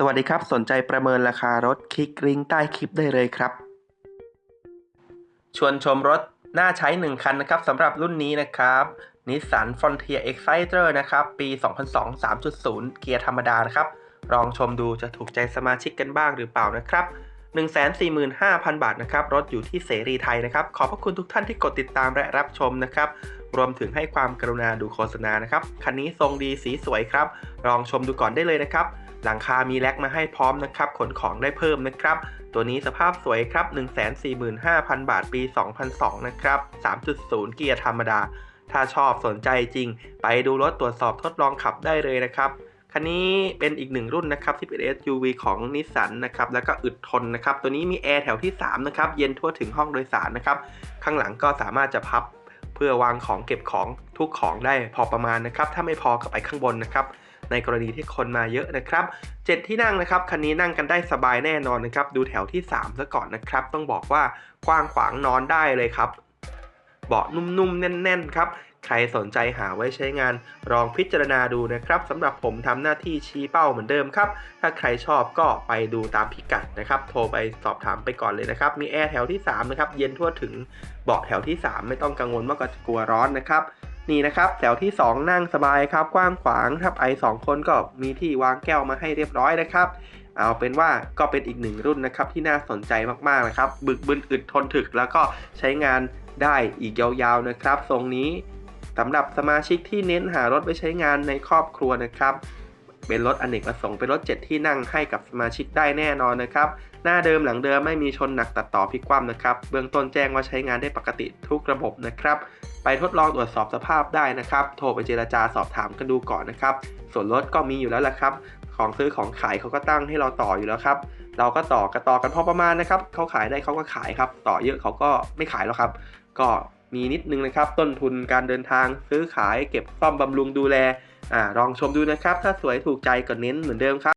สวัสดีครับ สนใจประเมินราคารถคลิกลิงก์ใต้คลิปได้เลยครับ ชวนชมรถน่าใช้ 1 คันนะครับสำหรับรุ่นนี้นะครับ Nissan Frontier Exciter นะครับ ปี 2002 3.0 เกียร์ธรรมดานะครับ ลองชมดูจะถูกใจสมาชิกกันบ้างหรือเปล่านะครับ 145,000 บาทนะครับ รถอยู่ที่เสรีไทยนะครับ ขอบพระคุณทุกท่านที่กดติดตามและรับชมนะครับรวมถึงให้ความกรุณาดูโฆษณานะครับ คันนี้ทรงดีสีสวยครับ ลองชมดูก่อนได้เลยนะครับ หลังคามีแล็กมาให้พร้อมนะครับขนของได้เพิ่มนะครับ ตัวนี้สภาพสวยครับ 145,000 บาทปี 2002 นะครับ 3.0 เกียร์ธรรมดา ถ้าชอบสนใจจริง ไปดูรถตรวจสอบทดลองขับได้เลยนะครับคันนี้เป็นอีกหนึ่งรุ่นนะครับที่เป็น SUV ของนิสสันนะครับแล้วก็อึดทนนะครับ ตัวนี้มีแอร์แถวที่3นะครับเย็นทั่วถึงห้องโดยสารนะครับข้างหลังก็สามารถจะพับเพื่อวางของเก็บของทุกของได้พอประมาณนะครับ ถ้าไม่พอก็ไปข้างบนนะครับ ในกรณีที่คนมาเยอะนะครับ 7 ที่นั่งนะครับคันนี้นั่งกันได้สบายแน่นอนนะครับดูแถวที่3ซะก่อนนะครับ ต้องบอกว่ากว้างขวางนอนได้เลยครับเบาะนุ่มๆ แน่นๆ ครับ ใครสนใจหาไว้ใช้งานลองพิจารณาดูนะครับสำหรับผมทำหน้าที่ชี้เป้าเหมือนเดิมครับ ถ้าใครชอบก็ไปดูตามพิกัดนะครับ โทรไปสอบถามไปก่อนเลยนะครับ มีแอร์แถวที่ 3 นะครับ เย็นทั่วถึงเบาะแถวที่ 3 ไม่ต้องกังวลว่าก็จะกลัวร้อนนะครับ นี่นะครับแถวที่ 2 นั่งสบายครับกว้างขวางทับไอสองคนก็มีที่วางแก้วมาให้เรียบร้อยนะครับเอาเป็นว่าก็เป็นอีกหนึ่งรุ่นนะครับที่น่าสนใจมากๆนะครับ บึกบึนอึดทนถึกแล้วก็ใช้งานได้อีกยาวๆนะครับ ทรงนี้สำหรับสมาชิกที่เน้นหารถไปใช้งานในครอบครัวนะครับ เป็นรถอเนกประสงค์เป็นรถ 7 ที่นั่งให้กับสมาชิกได้แน่นอนนะครับ หน้าเดิมหลังเดิมไม่มีชนหนักตัดต่อพลิกคว่ำนะครับ เบื้องต้นแจ้งว่าใช้งานได้ปกติทุกระบบนะครับ ไปทดลองตรวจสอบสภาพได้นะครับ โทรไปเจราจาสอบถามกันดูก่อนนะครับ ส่วนลดก็มีอยู่แล้วละครับ ของซื้อของขายเขาก็ตั้งให้เราต่ออยู่แล้วครับ เราก็ต่อกันต่อกันพอประมาณนะครับเขาขายได้เขาก็ขายครับ ต่อเยอะเขาก็ไม่ขายแล้วครับ ก็ มีนิดนึงนะครับ ต้นทุนการเดินทางซื้อขายเก็บซ่อมบำรุงดูแลอลองชมดูนะครับ ถ้าสวยถูกใจก็เน้นเหมือนเดิมครับ